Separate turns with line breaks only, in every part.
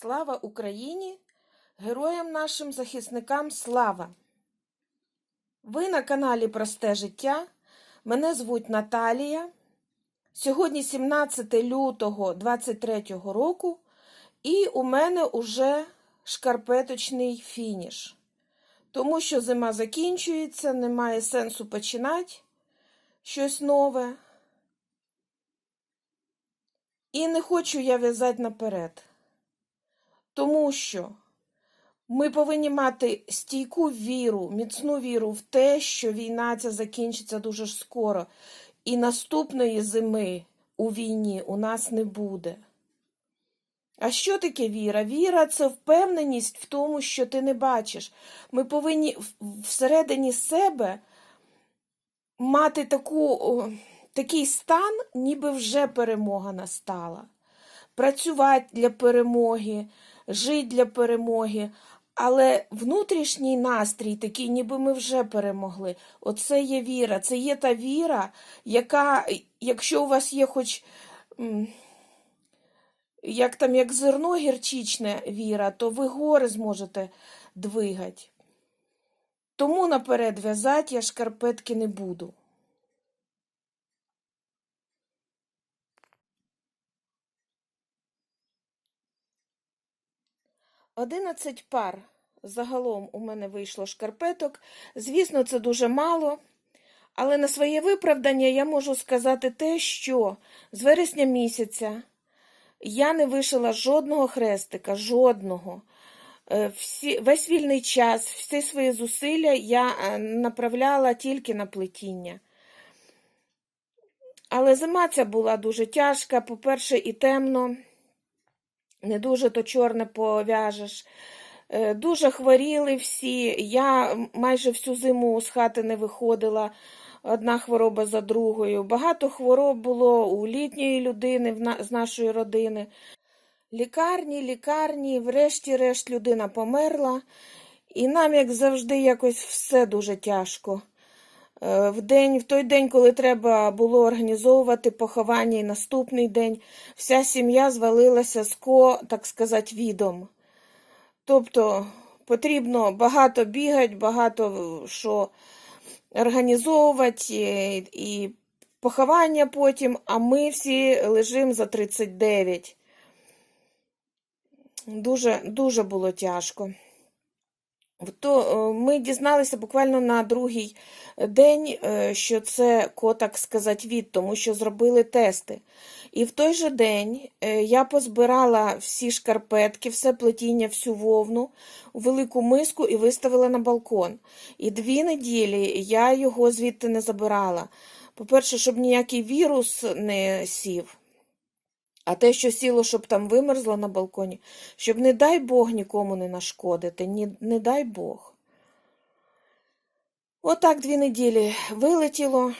Слава Україні! Героям нашим захисникам слава! Ви на каналі Просте життя. Мене звуть Наталія. Сьогодні 17 лютого 23 року, і у мене уже шкарпеточний фініш. Тому що зима закінчується, немає сенсу починати щось нове. І не хочу я в'язати наперед. Тому що ми повинні мати стійку віру, міцну віру в те, що війна ця закінчиться дуже ж скоро. І наступної зими у війні у нас не буде. А що таке віра? Віра це впевненість в тому, що ти не бачиш. Ми повинні всередині себе мати таку, такий стан, ніби вже перемога настала. Працювати для перемоги, жити для перемоги. Але внутрішній настрій такий, ніби ми вже перемогли. Оце є віра. Це є та віра, яка, якщо у вас є хоч. як там, як зерно гірчичне віра, то ви гори зможете двигати. Тому наперед в'язати я шкарпетки не буду. Одинадцять пар загалом у мене вийшло шкарпеток. Звісно, це дуже мало. Але на своє виправдання я можу сказати те, що з вересня місяця я не вишила жодного хрестика, жодного. Е, Всі, весь вільний час, всі свої зусилля я е, направляла тільки на плетіння. Але зима ця була дуже тяжка. По-перше, і темно, не дуже то чорне пов'яжеш. Е, Дуже хворіли всі. Я майже всю зиму з хати не виходила. Одна хвороба за другою. Багато хвороб було у літньої людини з нашої родини. Лікарні, лікарні, врешті-решт людина померла. І нам, як завжди, якось все дуже тяжко. Е, В день, в той день, коли треба було організовувати поховання і наступний день, вся сім'я звалилася з ко, так сказати, відом. Тобто потрібно багато бігати, багато е, що організовувати е, і поховання потім, а ми всі лежимо за 39. Дуже, дуже було тяжко. То е, ми дізналися буквально на другий день, е, що це ко, так сказати, від, тому що зробили тести. І в той же день е, я позбирала всі шкарпетки, все плетіння, всю вовну у велику миску і виставила на балкон. І дві неділі я його звідти не забирала. По-перше, щоб ніякий вірус не сів. А те, що сіло, щоб там вимерзло на балконі, щоб, не дай Бог, нікому не нашкодити, ні, не дай Бог. Отак дві неділі вилетіло.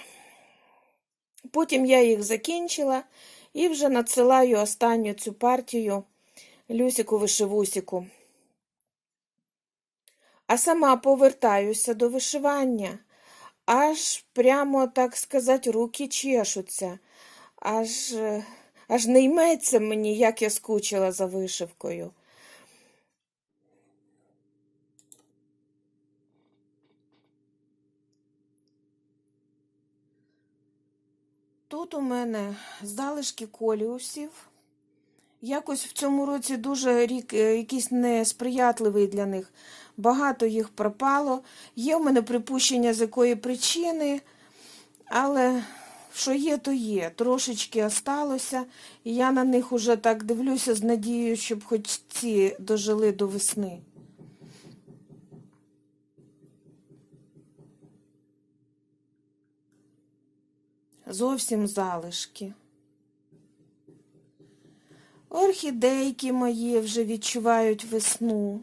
Потім я їх закінчила і вже надсилаю останню цю партію Люсіку вишивусіку. А сама повертаюся до вишивання. Аж прямо, так сказати, руки чешуться. Аж, е, аж не йметься мені, як я скучила за вишивкою. Тут у мене залишки коліусів. Якось в цьому році дуже рік е, якийсь несприятливий для них. Багато їх пропало. Є в мене припущення, з якої причини, але що є, то є. Трошечки осталося, і я на них уже так дивлюся з надією, щоб хоч ці дожили до весни. Зовсім залишки. Орхідейки мої вже відчувають весну,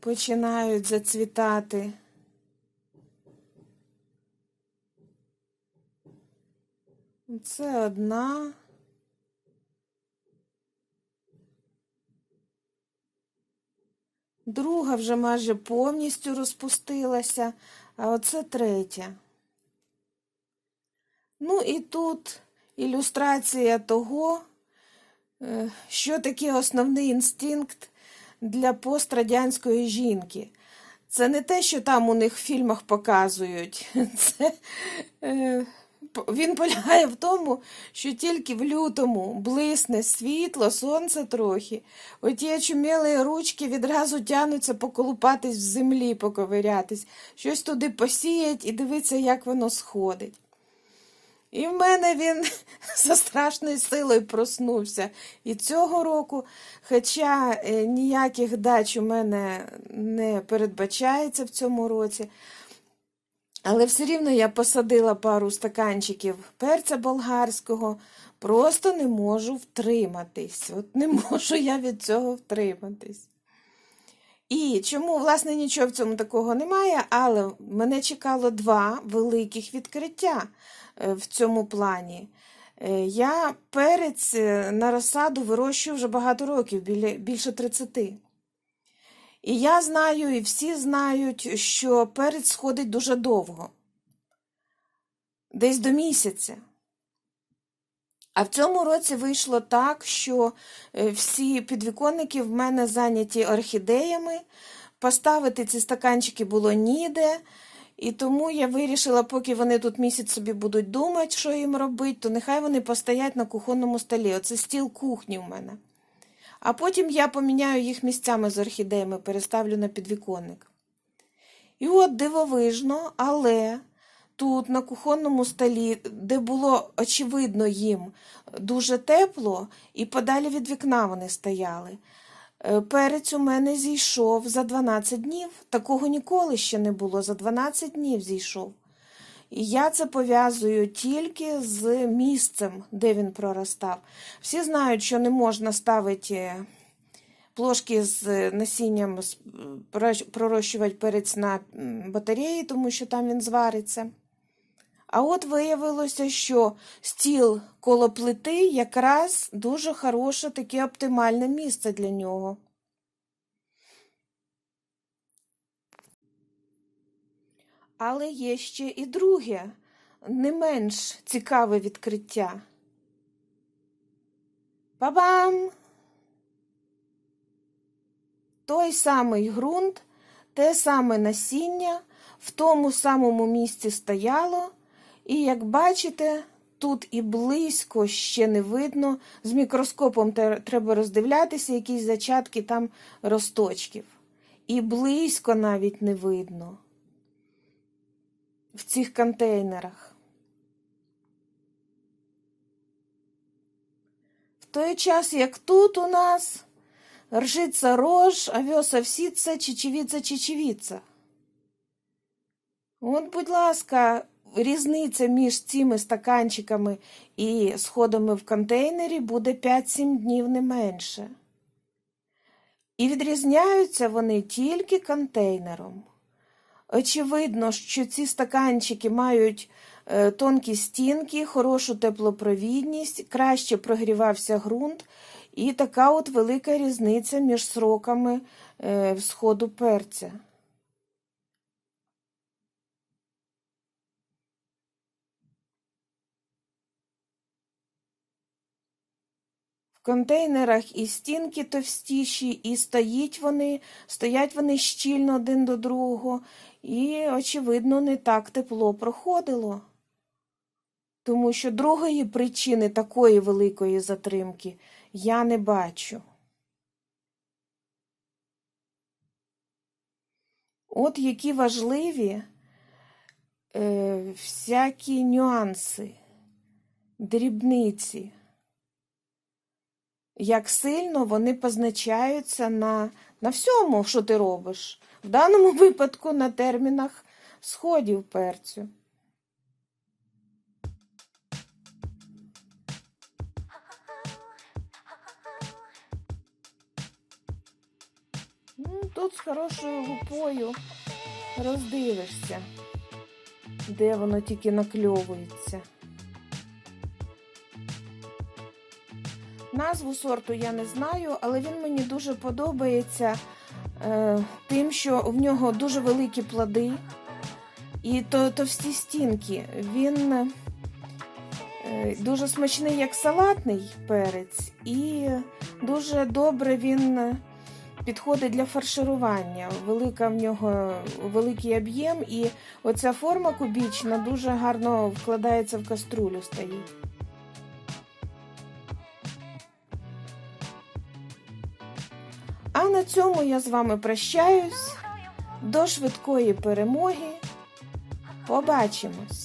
починають зацвітати. Це одна. Друга вже майже повністю розпустилася, а оце третя. Ну і тут ілюстрація того, Е, Що таке основний інстинкт для пострадянської жінки? Це не те, що там у них в фільмах показують. Це, е, він полягає в тому, що тільки в лютому блисне світло, сонце трохи. Оті очумілі ручки відразу тянуться поколупатись в землі, поковирятись, щось туди посіять і дивитися, як воно сходить. І в мене він за страшною силою проснувся. І цього року, хоча е, ніяких дач у мене не передбачається в цьому році, але все рівно я посадила пару стаканчиків перця болгарського, просто не можу втриматись. От не можу я від цього втриматись. І чому, власне, нічого в цьому такого немає, але мене чекало два великих відкриття е, в цьому плані. Е, Я перець е, на розсаду вирощую вже багато років, більше 30. І я знаю, і всі знають, що перець сходить дуже довго, десь до місяця. А в цьому році вийшло так, що е, всі підвіконники в мене зайняті орхідеями. Поставити ці стаканчики було ніде. І тому я вирішила, поки вони тут місяць собі будуть думати, що їм робити, то нехай вони постоять на кухонному столі. Оце стіл кухні в мене. А потім я поміняю їх місцями з орхідеями, переставлю на підвіконник. І от дивовижно, але тут на кухонному столі, де було очевидно їм дуже тепло, і подалі від вікна вони стояли. е, Перець у мене зійшов за 12 днів. Такого ніколи ще не було. За 12 днів зійшов. І я це пов'язую тільки з місцем, де він проростав. Всі знають, що не можна ставити е, плошки з е, насінням пророщувати перець на батареї, тому що там він звариться. А от виявилося, що стіл коло плити якраз дуже хороше, таке оптимальне місце для нього. Але є ще і друге, не менш цікаве відкриття. Па-бам! Той самий ґрунт, те саме насіння в тому самому місці стояло, і, як бачите, тут і близько ще не видно. З мікроскопом треба роздивлятися, якісь зачатки там росточків. І близько навіть не видно в цих контейнерах. В той час, як тут у нас ржиться рож, овес овсіться, чечевіця чечевіця. От, будь ласка, різниця між цими стаканчиками і сходами в контейнері буде 5-7 днів не менше. І відрізняються вони тільки контейнером. Очевидно, що ці стаканчики мають е, тонкі стінки, хорошу теплопровідність, краще прогрівався ґрунт, і така от велика різниця між сроками е, всходу перця. Контейнерах і стінки товстіші, і стоїть вони, стоять вони щільно один до другого, і, очевидно, не так тепло проходило. Тому що другої причини такої великої затримки я не бачу. От які важливі е, всякі нюанси, дрібниці як сильно вони позначаються на, на всьому, що ти робиш. В даному випадку на термінах сходів перцю. Ну, Тут з хорошою лупою роздивишся, де воно тільки накльовується. Назву сорту я не знаю, але він мені дуже подобається е, тим, що в нього дуже великі плоди і то, товсті стінки. Він е, Дуже смачний, як салатний перець, і дуже добре він підходить для фарширування. Велика в нього великий об'єм, і оця форма кубічна дуже гарно вкладається в каструлю стоїть. На цьому я з вами прощаюсь. До швидкої перемоги. Побачимось!